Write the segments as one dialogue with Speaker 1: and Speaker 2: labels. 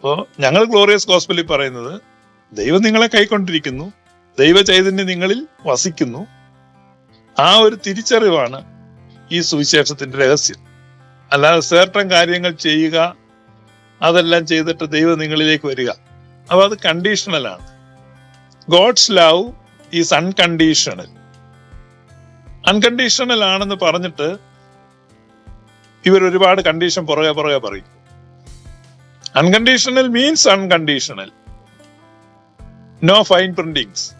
Speaker 1: അപ്പോ ഞങ്ങൾ ഗ്ലോറിയസ് ഗോസ്പലിൽ പറയുന്നത് ദൈവം നിങ്ങളെ കൈക്കൊണ്ടിരിക്കുന്നു ദൈവ ചൈതന്യം നിങ്ങളിൽ വസിക്കുന്നു. ആ ഒരു തിരിച്ചറിവാണ് ഈ സുവിശേഷത്തിന്റെ രഹസ്യം. അല്ലാതെ സേർട്ടൻ കാര്യങ്ങൾ ചെയ്യുക അതെല്ലാം ചെയ്തിട്ട് ദൈവം നിങ്ങളിലേക്ക് വരിക. അപ്പൊ അത് കണ്ടീഷണലാണ് God's love is unconditional unconditional ആണെന്ന് പറഞ്ഞിട്ട് ഇവർ ഒരുപാട് കണ്ടീഷൻ പുറകെ പുറകെ പറയും. Unconditional means unconditional no fine printings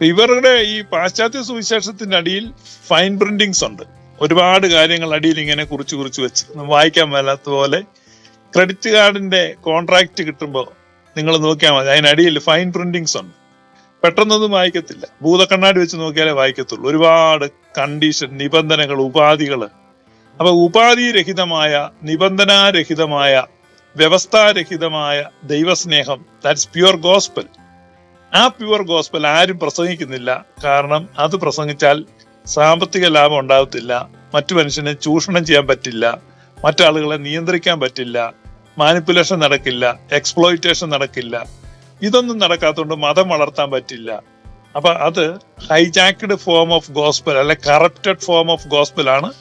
Speaker 1: ഇവരുടെ ഈ പാശ്ചാത്യ സുവിശേഷത്തിന്റെ അടിയിൽ ഫൈൻ പ്രിന്റിങ്സ് ഉണ്ട്. ഒരുപാട് കാര്യങ്ങൾ അടിയിൽ ഇങ്ങനെ കുറിച്ച് കുറിച്ച് വെച്ച്. വായിക്കാൻ മേലാത്ത പോലെ ക്രെഡിറ്റ് കാർഡിന്റെ കോൺട്രാക്ട് കിട്ടുമ്പോൾ നിങ്ങൾ നോക്കിയാൽ മതി. അതിനടിയിൽ ഫൈൻ പ്രിന്റിങ്സ് ഉണ്ട്. പെട്ടെന്നൊന്നും വായിക്കത്തില്ല. ഭൂതക്കണ്ണാടി വെച്ച് നോക്കിയാലേ വായിക്കത്തുള്ളൂ. ഒരുപാട് കണ്ടീഷൻ നിബന്ധനകൾ ഉപാധികൾ അപ്പൊ ഉപാധിരഹിതമായ നിബന്ധനാരഹിതമായ വ്യവസ്ഥാരഹിതമായ ദൈവസ്നേഹം. ദാറ്റ്സ് പ്യുവർ ഗോസ്പൽ ആ പ്യുവർ ഗോസ്പൽ ആരും പ്രസംഗിക്കുന്നില്ല. കാരണം അത് പ്രസംഗിച്ചാൽ സാമ്പത്തിക ലാഭം ഉണ്ടാകത്തില്ല മറ്റു മനുഷ്യനെ ചൂഷണം ചെയ്യാൻ പറ്റില്ല. മറ്റാളുകളെ നിയന്ത്രിക്കാൻ പറ്റില്ല. മാനിപ്പുലേഷൻ നടക്കില്ല. എക്സ്പ്ലോയിറ്റേഷൻ നടക്കില്ല. ഇതൊന്നും നടക്കാത്തതുകൊണ്ട് മതം വളർത്താൻ പറ്റില്ല. അപ്പൊ അത് ഹൈജാക്ഡ് ഫോം ഓഫ് ഗോസ്പൽ അല്ലെ കറപ്റ്റഡ് ഫോം ഓഫ് ഗോസ്പൽ ആണ്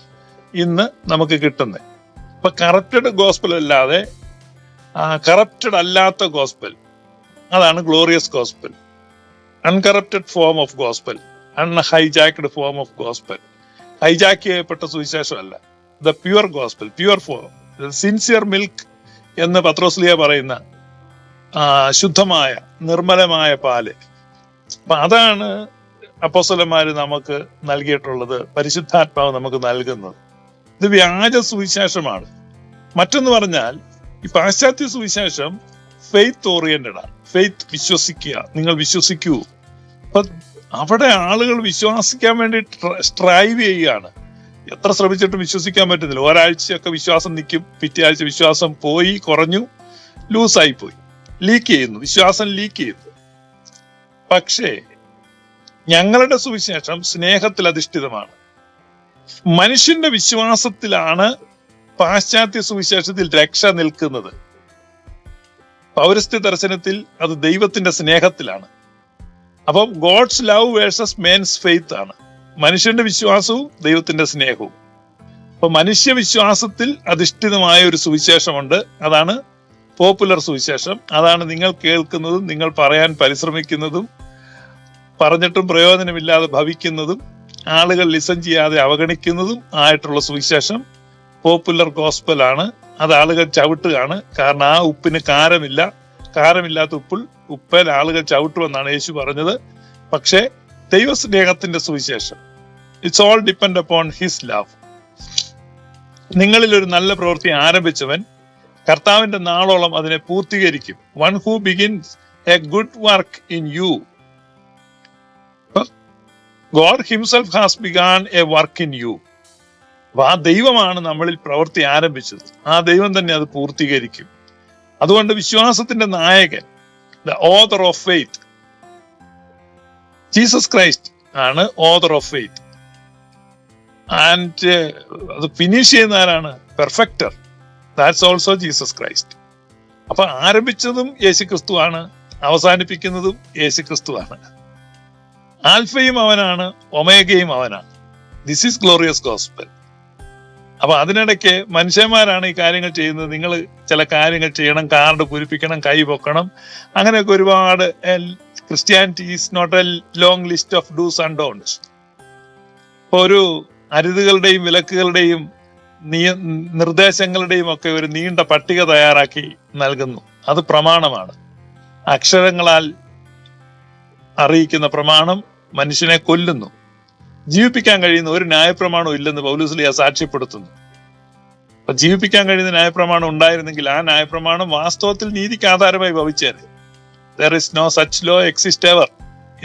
Speaker 1: ഇന്ന് നമുക്ക് കിട്ടുന്നത്. അപ്പൊ കറപ്റ്റഡ് ഗോസ്പൽ അല്ലാതെ കറപ്റ്റഡ് അല്ലാത്ത ഗോസ്പൽ അതാണ് glorious gospel uncorrupted form of gospel unhijacked form of gospel hijack ചെയ്യപ്പെട്ട സുവിശേഷമല്ല. The pure gospel pure form sincere milk എന്ന് പത്രോസ്ലിയ പറയുന്ന ശുദ്ധമായ നിർമ്മലമായ പാൽ. അപ്പൊ അതാണ് അപ്പോസലന്മാർ നമുക്ക് നൽകിയിട്ടുള്ളത് പരിശുദ്ധാത്മാവ് നമുക്ക് നൽകുന്നത്. ഇത് വ്യാജ സുവിശേഷമാണ്. മറ്റൊന്ന് പറഞ്ഞാൽ ഈ പാശ്ചാത്യ സുവിശേഷം ഫെയ്ത്ത് ഓറിയന്റഡ് ആണ് ഫെയ്ത്ത് വിശ്വസിക്കുക. നിങ്ങൾ വിശ്വസിക്കൂ. അപ്പൊ അവിടെ ആളുകൾ വിശ്വസിക്കാൻ വേണ്ടി സ്ട്രൈവ് ചെയ്യുകയാണ്. എത്ര ശ്രമിച്ചിട്ടും വിശ്വസിക്കാൻ പറ്റുന്നില്ല ഒരാഴ്ചയൊക്കെ വിശ്വാസം നിൽക്കും. പിറ്റേ ആഴ്ച വിശ്വാസം പോയി കുറഞ്ഞു ലൂസായി പോയി ലീക്ക് ചെയ്യുന്നു. വിശ്വാസം ലീക്ക് ചെയ്യുന്നു. പക്ഷേ ഞങ്ങളുടെ സുവിശേഷം സ്നേഹത്തിൽ അധിഷ്ഠിതമാണ്. മനുഷ്യന്റെ വിശ്വാസത്തിലാണ് പാശ്ചാത്യ സുവിശേഷത്തിൽ രക്ഷ നിൽക്കുന്നത്. പൗരസ്ത്യ ദർശനത്തിൽ അത് ദൈവത്തിന്റെ സ്നേഹത്തിലാണ്. അപ്പം God's love versus man's faith ആണ്. മനുഷ്യന്റെ വിശ്വാസവും ദൈവത്തിന്റെ സ്നേഹവും. അപ്പൊ മനുഷ്യ വിശ്വാസത്തിൽ അധിഷ്ഠിതമായ ഒരു സുവിശേഷമുണ്ട്. അതാണ് പോപ്പുലർ സുവിശേഷം. അതാണ് നിങ്ങൾ കേൾക്കുന്നതും നിങ്ങൾ പറയാൻ പരിശ്രമിക്കുന്നതും പറഞ്ഞിട്ടും പ്രയോജനമില്ലാതെ ഭവിക്കുന്നതും ആളുകൾ ലിസൺ ചെയ്യാതെ അവഗണിക്കുന്നതും ആയിട്ടുള്ള സുവിശേഷം. പോപ്പുലർ ഗോസ്പലാണ് അത് ആളുകൾ ചവിട്ടുകയാണ്. കാരണം ആ ഉപ്പിന് കാരമില്ല. കാരമില്ലാത്ത ഉപ്പിൽ ഉപ്പൽ ആളുകൾ ചവിട്ടുമെന്നാണ് യേശു പറഞ്ഞത്. പക്ഷേ ദൈവസ്നേഹത്തിന്റെ സുവിശേഷം. It's all depend upon his love നിങ്ങളിൽ ഒരു നല്ല പ്രവൃത്തി ആരംഭിച്ചവൻ കർത്താവിന്റെ നാളോളം അതിനെ പൂർത്തീകരിക്കും. One who begins a good work in you God himself has began a work in you അപ്പൊ ആ ദൈവമാണ് നമ്മളിൽ പ്രവൃത്തി ആരംഭിച്ചത്. ആ ദൈവം തന്നെ അത് പൂർത്തീകരിക്കും. അതുകൊണ്ട് വിശ്വാസത്തിന്റെ നായകൻ the author of faith Jesus Christ ആണ് ഓതർ ഓഫ് ഫെയ്ത്ത് ആൻഡ് അത് ഫിനിഷ് ചെയ്യുന്ന ആരാണ്? Perfecter that's also Jesus Christ അപ്പൊ ആരംഭിച്ചതും യേശു ക്രിസ്തു ആണ് അവസാനിപ്പിക്കുന്നതും യേശു ക്രിസ്തു ആണ്. ആൽഫയും അവനാണ് ഒമേഗയും അവനാണ്. ദിസ് ഈസ് ഗ്ലോറിയസ് ഗോസ്പൽ അപ്പൊ അതിനിടയ്ക്ക് മനുഷ്യന്മാരാണ് ഈ കാര്യങ്ങൾ ചെയ്യുന്നത്. നിങ്ങൾ ചില കാര്യങ്ങൾ ചെയ്യണം കാർഡ് പൂരിപ്പിക്കണം കൈ പൊക്കണം. അങ്ങനെയൊക്കെ ഒരുപാട് Christianity is not a long list of dos and don'ts ഇപ്പൊ ഒരു അരുതുകളുടെയും വിലക്കുകളുടെയും നിയ നിർദ്ദേശങ്ങളുടെയും ഒക്കെ ഒരു നീണ്ട പട്ടിക തയ്യാറാക്കി നൽകുന്നു. അത് പ്രമാണമാണ്. അക്ഷരങ്ങളാൽ അറിയിക്കുന്ന പ്രമാണം മനുഷ്യനെ കൊല്ലുന്നു. ജീവിപ്പിക്കാൻ കഴിയുന്ന ഒരു ന്യായപ്രമാണം ഇല്ലെന്ന് പൗലുസ്ലിയ സാക്ഷ്യപ്പെടുത്തുന്നു. അപ്പൊ ജീവിപ്പിക്കാൻ കഴിയുന്ന ന്യായപ്രമാണം ഉണ്ടായിരുന്നെങ്കിൽ ആ ന്യായപ്രമാണം വാസ്തവത്തിൽ നീതിക്ക് ആധാരമായി ഭവിച്ചേനെ. There is no such law exist ever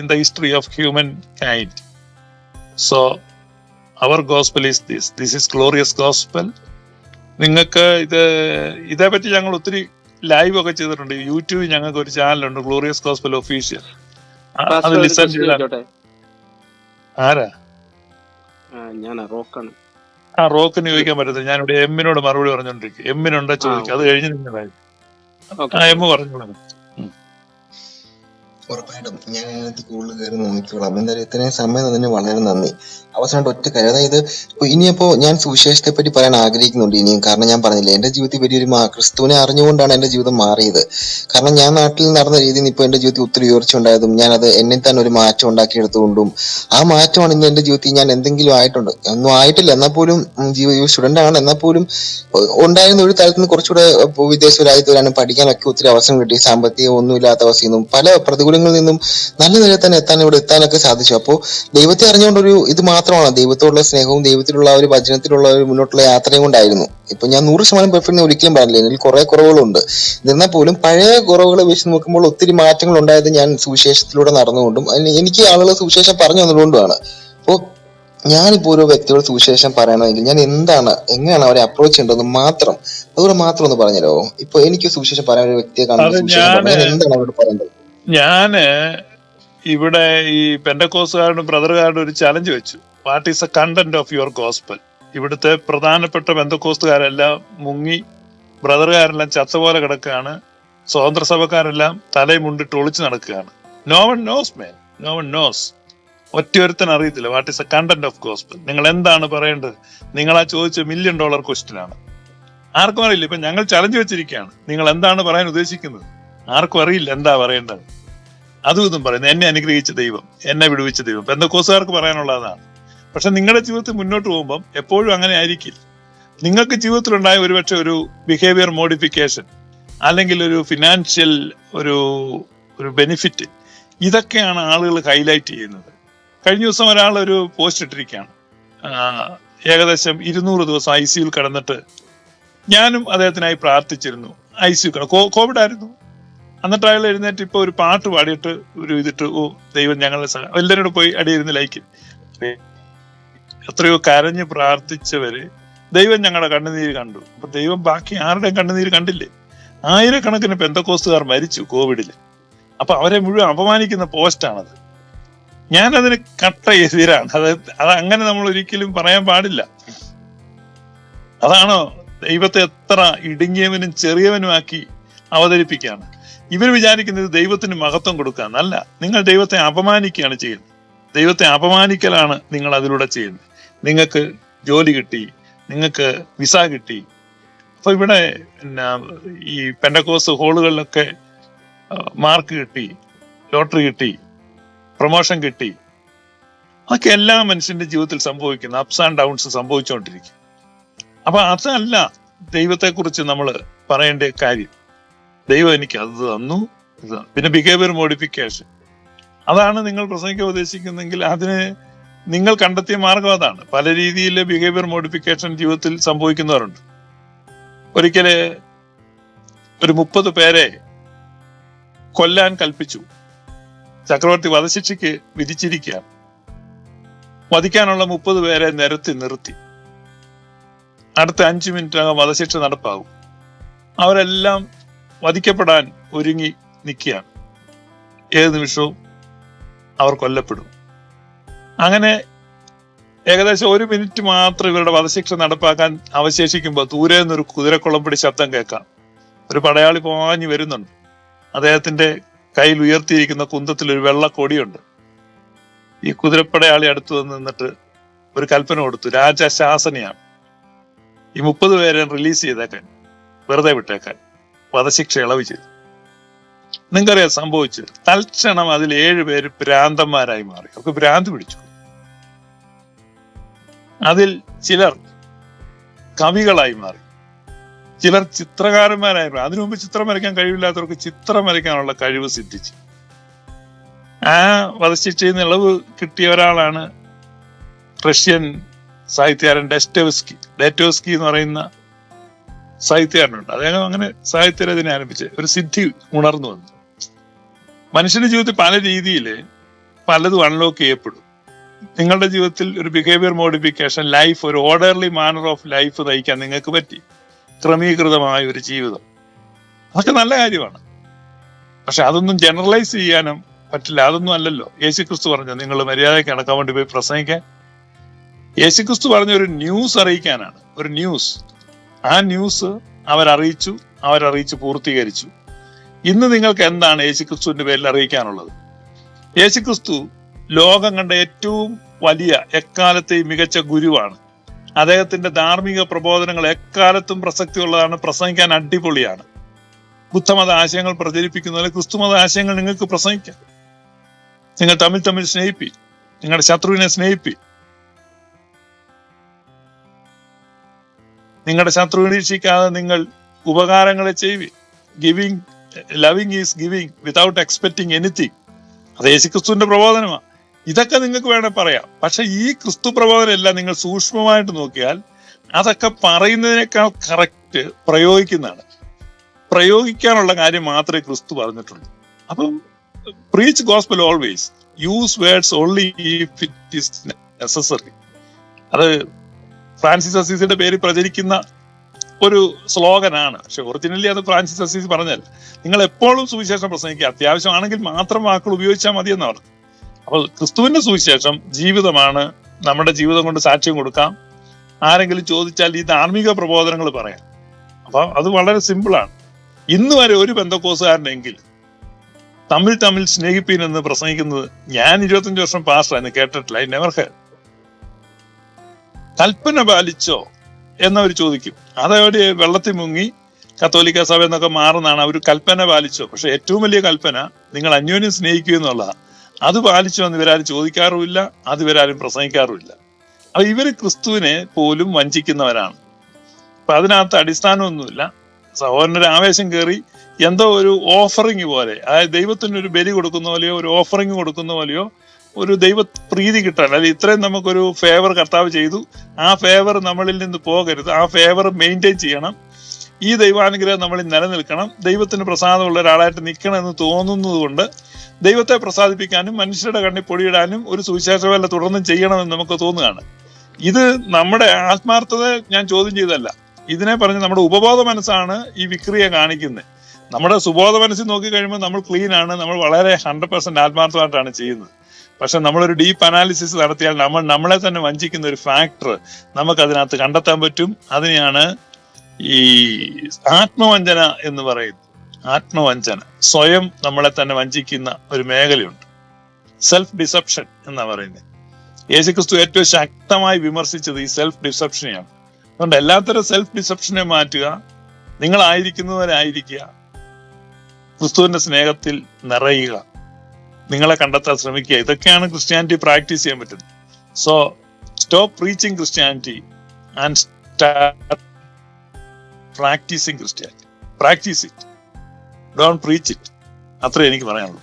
Speaker 1: in the history of humankind so our gospel is this this is glorious gospel നിങ്ങൾക്ക് ഇത് ഇതേപറ്റി ഞങ്ങൾ ഒത്തിരി ലൈവ് ഒക്കെ ചെയ്തിട്ടുണ്ട്. യൂട്യൂബിൽ ഞങ്ങൾക്ക് ഒരു ചാനലുണ്ട് ഗ്ലോറിയസ് ഗോസ്പൽ ഒഫീഷ്യൽ അത് ലിസൺ ചെയ്താൽ ആരാ?
Speaker 2: ഞാനാ റോക്കാണ്.
Speaker 1: ആ റോക്കിന് ചോദിക്കാൻ പറ്റത്തില്ല. ഞാനിവിടെ എമ്മിനോട് മറുപടി പറഞ്ഞോണ്ടിരിക്കും എമ്മിനുണ്ടോ ചോദിക്കും. അത് കഴിഞ്ഞ് നിങ്ങളായി ആ എമ്മ് പറഞ്ഞോളൂ.
Speaker 3: ഉറപ്പായിട്ടും ഞാൻ അതിനകത്ത് കൂടുതൽ കയറി നോക്കിക്കോളാം. എന്തായാലും ഇത്രയും സമയം തന്നെ വളരെ നന്ദി. അവസാനമായിട്ട് ഒറ്റ കാര്യം അതായത് ഇപ്പൊ ഇനിയിപ്പോ ഞാൻ സുവിശേഷത്തെ പറ്റി പറയാൻ ആഗ്രഹിക്കുന്നുണ്ട് ഇനിയും. കാരണം ഞാൻ പറഞ്ഞില്ലേ എന്റെ ജീവിതത്തിൽ വലിയൊരു മാ ക്രിസ്തുവിനെ അറിഞ്ഞുകൊണ്ടാണ് എന്റെ ജീവിതം മാറിയത്. കാരണം ഞാൻ നാട്ടിൽ നടന്ന രീതിയിൽ ഇപ്പൊ എന്റെ ജീവിതത്തിൽ ഒത്തിരി ഉയർച്ച ഉണ്ടായതും ഞാൻ അത് എന്നെ തന്നെ ഒരു മാറ്റം ഉണ്ടാക്കിയെടുത്തുകൊണ്ടും ആ മാറ്റമാണ് ഇന്ന് എന്റെ ജീവിതത്തിൽ ഞാൻ എന്തെങ്കിലും ആയിട്ടുണ്ട്. ഒന്നും ആയിട്ടില്ല. എന്നാൽ പോലും ജീവിത ആണ്. എന്നാൽ പോലും ഉണ്ടായിരുന്ന ഒരു തരത്തിൽ നിന്ന് കുറച്ചുകൂടെ വിദേശ രാജ്യത്ത് വരാനും പഠിക്കാനൊക്കെ ഒത്തിരി അവസരം കിട്ടി. സാമ്പത്തികം ഒന്നുമില്ലാത്ത അവസ്ഥയിൽ നിന്നും പല പ്രതികൂലങ്ങളിൽ നിന്നും നല്ല നിലയിൽ തന്നെ എത്താൻ ഇവിടെ എത്താനൊക്കെ സാധിച്ചു. അപ്പോൾ ദൈവത്തെ അറിഞ്ഞുകൊണ്ടൊരു ഇത് മാത്രമാണ്. ദൈവത്തോടുള്ള സ്നേഹവും ദൈവത്തിലുള്ള ഒരു വചനത്തിലുള്ള ഒരു മുന്നോട്ടുള്ള യാത്രയും കൊണ്ടായിരുന്നു. ഇപ്പൊ ഞാൻ നൂറ് ശതമാനം പെർഫെക്റ്റ് ഒരിക്കലും പറഞ്ഞില്ല. എനിക്ക് കുറെ കുറവുകളുണ്ട്. എന്നാൽ പോലും പഴയ കുറവുകളെ വെച്ച് നോക്കുമ്പോൾ ഒത്തിരി മാറ്റങ്ങൾ ഉണ്ടായത് ഞാൻ സുവിശേഷത്തിലൂടെ നടന്നുകൊണ്ടും എനിക്ക് ആളുകൾ സുവിശേഷം പറഞ്ഞു തന്നതുകൊണ്ടുമാണ്. അപ്പോൾ ഞാനിപ്പോ ഓരോ വ്യക്തിയോട് സുവിശേഷം പറയണമെങ്കിൽ ഞാൻ എന്താണ് എങ്ങനെയാണ് അവരെ അപ്രോച്ച് ചെയ്യേണ്ടത് മാത്രം അതുകൊണ്ട് മാത്രം ഒന്ന് പറഞ്ഞുതരാമോ? ഇപ്പൊ എനിക്ക് സുവിശേഷം പറയാൻ ഒരു വ്യക്തിയെ
Speaker 1: കാണാൻ
Speaker 3: കാണുമ്പോൾ എന്താണ് അവരോട് പറയേണ്ടത്?
Speaker 1: ഞാൻ ഇവിടെ ഈ പെൻഡക്കോസുകാരുടെ ബ്രദറുകാരുടെ ഒരു ചലഞ്ച് വെച്ചു. What is a content of your gospel ഇവിടുത്തെ പ്രധാനപ്പെട്ട ബന്ധക്കോസ്തുകാരെല്ലാം മുങ്ങി ബ്രദറുകാരെല്ലാം ചത്ത പോലെ കിടക്കുകയാണ്. സ്വതന്ത്ര സഭക്കാരെല്ലാം തലയും മുണ്ടിട്ട് ഒളിച്ചു നടക്കുകയാണ്. No one knows man no one knows ഒറ്റയൊരുത്തൻ അറിയത്തില്ല. What is a content of gospel നിങ്ങൾ എന്താണ് പറയേണ്ടത്? നിങ്ങൾ ആ ചോദിച്ച മില്യൺ ഡോളർ ക്വസ്റ്റ്യൻ ആണ്. ആർക്കും അറിയില്ല. ഇപ്പൊ ഞങ്ങൾ ചലഞ്ച് വെച്ചിരിക്കുകയാണ്. നിങ്ങൾ എന്താണ് പറയാൻ ഉദ്ദേശിക്കുന്നത്? ആർക്കും അറിയില്ല എന്താ പറയേണ്ടത്. അതും ഇതും പറയുന്നത് എന്നെ അനുഗ്രഹിച്ച ദൈവം എന്നെ വിടുവിച്ച ദൈവം. പെന്തക്കോസുകാർക്ക് പറയാനുള്ളതാണ്. പക്ഷെ നിങ്ങളുടെ ജീവിതത്തിൽ മുന്നോട്ട് പോകുമ്പം എപ്പോഴും അങ്ങനെ ആയിരിക്കില്ല. നിങ്ങൾക്ക് ജീവിതത്തിലുണ്ടായ ഒരുപക്ഷെ ഒരു ബിഹേവിയർ മോഡിഫിക്കേഷൻ അല്ലെങ്കിൽ ഒരു ഫിനാൻഷ്യൽ ഒരു ഒരു ബെനിഫിറ്റ് ഇതൊക്കെയാണ് ആളുകൾ ഹൈലൈറ്റ് ചെയ്യുന്നത്. കഴിഞ്ഞ ദിവസം ഒരാൾ ഒരു പോസ്റ്റ് ഇട്ടിരിക്കുകയാണ്. ഏകദേശം ഇരുന്നൂറ് ദിവസം ഐ സിയുൽ കിടന്നിട്ട് ഞാനും അദ്ദേഹത്തിനായി പ്രാർത്ഥിച്ചിരുന്നു. ഐ സിയു കോവിഡ് ആയിരുന്നു. എന്നിട്ട് അയാൾ എഴുന്നേറ്റ് ഇപ്പൊ ഒരു പാട്ട് പാടിയിട്ട് ഒരു ഇതിട്ട് ഓ ദൈവം ഞങ്ങളെ സഹ കൂടെ പോയി അടിയിരുന്ന് ലൈക്ക് എത്രയോ കരഞ്ഞ് പ്രാർത്ഥിച്ചവര് ദൈവം ഞങ്ങളുടെ കണ്ണുനീര് കണ്ടു. അപ്പൊ ദൈവം ബാക്കി ആരുടെയും കണ്ണുനീര് കണ്ടില്ലേ? ആയിരക്കണക്കിന് പെന്തക്കോസ്തുകാർ മരിച്ചു കോവിഡിൽ അപ്പൊ അവരെ മുഴുവൻ അപമാനിക്കുന്ന പോസ്റ്റാണത് ഞാനതിന് കട്ട എതിരാണ്. അത് അത് അങ്ങനെ നമ്മൾ ഒരിക്കലും പറയാൻ പാടില്ല. അതാണോ ദൈവത്തെ എത്ര ഇടുങ്ങിയവനും ചെറിയവനുമാക്കി അവതരിപ്പിക്കുകയാണ് ഇവർ വിചാരിക്കുന്നത് ദൈവത്തിന് മഹത്വം കൊടുക്കാന്നല്ല നിങ്ങൾ ദൈവത്തെ അപമാനിക്കുകയാണ് ചെയ്യുന്നത്. ദൈവത്തെ അപമാനിക്കലാണ് നിങ്ങൾ അതിലൂടെ ചെയ്യുന്നത്. നിങ്ങൾക്ക് ജോലി കിട്ടി നിങ്ങൾക്ക് വിസ കിട്ടി. അപ്പൊ ഇവിടെ പിന്നെ ഈ പെൻഡക്കോസ് ഹോളുകളിലൊക്കെ മാർക്ക് കിട്ടി ലോട്ടറി കിട്ടി പ്രൊമോഷൻ കിട്ടി. അതൊക്കെ എല്ലാ മനുഷ്യന്റെ ജീവിതത്തിൽ സംഭവിക്കുന്ന അപ്സ് ആൻഡ് ഡൗൺസ് സംഭവിച്ചുകൊണ്ടിരിക്കും അപ്പൊ അതല്ല ദൈവത്തെക്കുറിച്ച് നമ്മൾ പറയേണ്ട കാര്യം. ദൈവം എനിക്ക് അത് തന്നു. പിന്നെ ബിഹേവിയർ മോഡിഫിക്കേഷൻ അതാണ് നിങ്ങൾ പ്രസംഗിക്കാൻ ഉദ്ദേശിക്കുന്നെങ്കിൽ അതിന് നിങ്ങൾ കണ്ടെത്തിയ മാർഗം അതാണ്. പല രീതിയിൽ ബിഹേവിയർ മോഡിഫിക്കേഷൻ ജീവിതത്തിൽ സംഭവിക്കുന്നവരുണ്ട്. ഒരിക്കൽ ഒരു മുപ്പത് പേരെ കൊല്ലാൻ കൽപ്പിച്ചു. ചക്രവർത്തി വധശിക്ഷയ്ക്ക് വിധിച്ചിരിക്കുകയാണ്. വധിക്കാനുള്ള മുപ്പത് പേരെ നിരത്തി നിർത്തി. അടുത്ത അഞ്ചു മിനിറ്റിനകം വധശിക്ഷ നടപ്പാകും. അവരെല്ലാം വധിക്കപ്പെടാൻ ഒരുങ്ങി നിൽക്കുകയാണ്. ഏത് നിമിഷവും അവർ കൊല്ലപ്പെടും. അങ്ങനെ ഏകദേശം ഒരു മിനിറ്റ് മാത്രം ഇവരുടെ വധശിക്ഷ നടപ്പാക്കാൻ അവശേഷിക്കുമ്പോൾ ദൂരെ നിന്നൊരു കുതിരക്കുളമ്പടി ശബ്ദം കേൾക്കാം. ഒരു പടയാളി പോഞ്ഞു വരുന്നുണ്ട്. അദ്ദേഹത്തിന്റെ കയ്യിൽ ഉയർത്തിയിരിക്കുന്ന കുന്തത്തിൽ ഒരു വെള്ള കൊടിയുണ്ട്. ഈ കുതിരപ്പടയാളി അടുത്ത് വന്ന് നിന്നിട്ട് ഒരു കൽപ്പന കൊടുത്തു. രാജശാസനയാണ്. ഈ മുപ്പത് പേരെ റിലീസ് ചെയ്തേക്കാൻ. വെറുതെ വിട്ടേക്കാൻ. വധശിക്ഷ ഇളവ് ചെയ്തു നിങ്ങൾക്കറിയാം സംഭവിച്ചത് തൽക്ഷണം അതിൽ ഏഴ് പേര് ഭ്രാന്തന്മാരായി മാറി. അവർക്ക് ഭ്രാന്ത് പിടിച്ചു. അതിൽ ചിലർ കവികളായി മാറി. ചിലർ ചിത്രകാരന്മാരായി മാറി. അതിനു മുമ്പ് ചിത്രം വരയ്ക്കാൻ കഴിവില്ലാത്തവർക്ക് ചിത്രം വരയ്ക്കാനുള്ള കഴിവ് സിദ്ധിച്ചു. ആ വധശിക്ഷയിൽ നിന്ന് ഇളവ് കിട്ടിയ ഒരാളാണ് റഷ്യൻ സാഹിത്യകാരൻ ഡെസ്റ്റോസ്കി ഡെറ്റോസ്കി എന്ന് പറയുന്ന സാഹിത്യകാരനുണ്ട്. അദ്ദേഹം അങ്ങനെ സാഹിത്യരചന ആരംഭിച്ച് ഒരു സിദ്ധി ഉണർന്നു വന്നു. മനുഷ്യന്റെ ജീവിതത്തിൽ പല രീതിയിൽ പലതും അൺലോക്ക് ചെയ്യപ്പെടും. നിങ്ങളുടെ ജീവിതത്തിൽ ഒരു ബിഹേവിയർ മോഡിഫിക്കേഷൻ ലൈഫ് ഒരു ഓർഡർലി മാനർ ഓഫ് ലൈഫ് നയിക്കാൻ നിങ്ങൾക്ക് പറ്റി. ക്രമീകൃതമായ ഒരു ജീവിതം. അതൊക്കെ നല്ല കാര്യമാണ്. പക്ഷെ അതൊന്നും ജനറലൈസ് ചെയ്യാനും പറ്റില്ല. അതൊന്നും അല്ലല്ലോ. യേശു ക്രിസ്തു പറഞ്ഞു നിങ്ങൾ മര്യാദയ്ക്ക് അടക്കാൻ വേണ്ടി പോയി പ്രസംഗിക്കാൻ. യേശു ക്രിസ്തു പറഞ്ഞ ഒരു ന്യൂസ് അറിയിക്കാനാണ്. ഒരു ന്യൂസ് ആ ന്യൂസ് അവരറിയിച്ചു അവരറിയിച്ച് പൂർത്തീകരിച്ചു. ഇന്ന് നിങ്ങൾക്ക് എന്താണ് യേശുക്രിസ്തുവിന്റെ പേരിൽ അറിയിക്കാനുള്ളത്? യേശുക്രിസ്തു ലോകം കണ്ട ഏറ്റവും വലിയ എക്കാലത്തെയും മികച്ച ഗുരുവാണ്. അദ്ദേഹത്തിന്റെ ധാർമ്മിക പ്രബോധനങ്ങൾ എക്കാലത്തും പ്രസക്തിയുള്ളതാണ് പ്രസംഗിക്കാൻ അടിപൊളിയാണ്. ബുദ്ധമത ആശയങ്ങൾ പ്രചരിപ്പിക്കുന്നതിൽ ക്രിസ്തുമത ആശയങ്ങൾ നിങ്ങൾക്ക് പ്രസംഗിക്കാം. നിങ്ങൾ തമ്മിൽ തമ്മിൽ സ്നേഹിപ്പി. നിങ്ങളുടെ ശത്രുവിനെ സ്നേഹിപ്പി. നിങ്ങളുടെ ശത്രു നിരീക്ഷിക്കാതെ നിങ്ങൾ ഉപകാരങ്ങളെ ചെയ്യുവി. Giving loving is giving without expecting anything അത് യേശുക്രിസ്തുവിന്റെ പ്രബോധനമാണ്. ഇതൊക്കെ നിങ്ങൾക്ക് വേണേ പറയാം. പക്ഷെ ഈ ക്രിസ്തു പ്രബോധനമെല്ലാം നിങ്ങൾ സൂക്ഷ്മമായിട്ട് നോക്കിയാൽ അതൊക്കെ പറയുന്നതിനേക്കാൾ കറക്റ്റ് പ്രയോഗിക്കുന്നതാണ്. പ്രയോഗിക്കാനുള്ള കാര്യം മാത്രമേ ക്രിസ്തു പറഞ്ഞിട്ടുള്ളൂ. അപ്പം preach gospel always use words only if it is necessary അത് ഫ്രാൻസിസ് അസീസിന്റെ പേര് പ്രചരിക്കുന്ന ഒരു സ്ലോഗനാണ്. പക്ഷെ ഒറിജിനലി അത് ഫ്രാൻസിസ് അസീസ് പറഞ്ഞാൽ നിങ്ങൾ എപ്പോഴും സുവിശേഷം പ്രസംഗിക്കുക. അത്യാവശ്യമാണെങ്കിൽ മാത്രം വാക്കുകൾ ഉപയോഗിച്ചാൽ മതി എന്നാണ് അപ്പോൾ ക്രിസ്തുവിന്റെ സുവിശേഷം ജീവിതമാണ്. നമ്മുടെ ജീവിതം കൊണ്ട് സാക്ഷ്യം കൊടുക്കാം. ആരെങ്കിലും ചോദിച്ചാൽ ഈ ധാർമ്മിക പ്രബോധനങ്ങൾ പറയാം. അപ്പൊ അത് വളരെ സിമ്പിളാണ് ഇന്ന് വരെ ഒരു ബന്ധക്കോസുകാരനെങ്കിൽ തമ്മിൽ തമ്മിൽ സ്നേഹിപ്പീൻ എന്ന് പ്രസംഗിക്കുന്നത് ഞാൻ ഇരുപത്തഞ്ച് വർഷം പാസ്റ്റർ എന്ന് കേട്ടിട്ടില്ല ഐ നെവർ ഹെഡ് കൽപ്പന പാലിച്ചോ എന്നവർ ചോദിക്കും. അതവിടെ വെള്ളത്തിൽ മുങ്ങി കത്തോലിക്ക സഭ എന്നൊക്കെ മാറുന്നതാണ് അവർ കൽപ്പന പാലിച്ചോ. പക്ഷെ ഏറ്റവും വലിയ കൽപ്പന നിങ്ങൾ അന്യോന്യം സ്നേഹിക്കൂ എന്നുള്ളതാണ് അത് പാലിച്ചോ എന്ന് ഇവരാരും ചോദിക്കാറുമില്ല അത് ഇവരാരും പ്രസംഗിക്കാറുമില്ല. അപ്പൊ ഇവർ ക്രിസ്തുവിനെ പോലും വഞ്ചിക്കുന്നവരാണ്. അപ്പൊ അതിനകത്ത് അടിസ്ഥാനമൊന്നുമില്ല. സഹോദരന്റെ ആവേശം കയറി എന്തോ ഒരു ഓഫറിങ് പോലെ അതായത് ദൈവത്തിന് ഒരു ബലി കൊടുക്കുന്ന പോലെയോ ഒരു ഓഫറിങ് കൊടുക്കുന്ന പോലെയോ ഒരു ദൈവ പ്രീതി കിട്ടാൻ അല്ലെങ്കിൽ ഇത്രയും നമുക്കൊരു ഫേവർ കർത്താവ് ചെയ്തു. ആ ഫേവർ നമ്മളിൽ നിന്ന് പോകരുത്. ആ ഫേവർ മെയിന്റെയിൻ ചെയ്യണം. ഈ ദൈവാനുഗ്രഹം നമ്മളിൽ നിലനിൽക്കണം. ദൈവത്തിന് പ്രസാദമുള്ള ഒരാളായിട്ട് നിൽക്കണം എന്ന് തോന്നുന്നത് കൊണ്ട് ദൈവത്തെ പ്രസാദിപ്പിക്കാനും മനുഷ്യരുടെ കണ്ണിൽ പൊടിയിടാനും ഒരു സുവിശേഷമല്ല തുടർന്നും ചെയ്യണമെന്ന് നമുക്ക് തോന്നുകയാണ്. ഇത് നമ്മുടെ ആത്മാർത്ഥത ഞാൻ ചോദ്യം ചെയ്തല്ല ഇതിനെ പറഞ്ഞ് നമ്മുടെ ഉപബോധ മനസ്സാണ് ഈ വിക്രിയ കാണിക്കുന്നത്. നമ്മുടെ സുബോധ മനസ്സിൽ നോക്കി കഴിയുമ്പോൾ നമ്മൾ ക്ലീൻ ആണ്. നമ്മൾ വളരെ ഹൺഡ്രഡ് പെർസെന്റ് ആത്മാർത്ഥമായിട്ടാണ് ചെയ്യുന്നത്. പക്ഷെ നമ്മളൊരു ഡീപ്പ് അനാലിസിസ് നടത്തിയാൽ നമ്മൾ നമ്മളെ തന്നെ വഞ്ചിക്കുന്ന ഒരു ഫാക്ടർ നമുക്ക് അതിനകത്ത് കണ്ടെത്താൻ പറ്റും. അതിനെയാണ് ഈ ആത്മവഞ്ചന എന്ന് പറയുന്നത്. ആത്മവഞ്ചന. സ്വയം നമ്മളെ തന്നെ വഞ്ചിക്കുന്ന ഒരു മേഖലയുണ്ട്. സെൽഫ് ഡിസപ്ഷൻ എന്നാ പറയുന്നത്. യേശുക്രിസ്തു ഏറ്റവും ശക്തമായി വിമർശിച്ചത് ഈ സെൽഫ് ഡിസപ്ഷനെയാണ് അതുകൊണ്ട് എല്ലാത്തരം സെൽഫ് ഡിസപ്ഷനെ മാറ്റുക നിങ്ങളായിരിക്കുന്നവരായിരിക്കുക ക്രിസ്തുവിന്റെ സ്നേഹത്തിൽ നിറയുക. നിങ്ങളെ കണ്ടെത്താൻ ശ്രമിക്കുക. ഇതൊക്കെയാണ് ക്രിസ്ത്യാനിറ്റി പ്രാക്ടീസ് ചെയ്യാൻ പറ്റുന്നത്. So stop preaching Christianity and start practising Christianity practise it don't preach it അത്രേ എനിക്ക് പറയാനുള്ളൂ.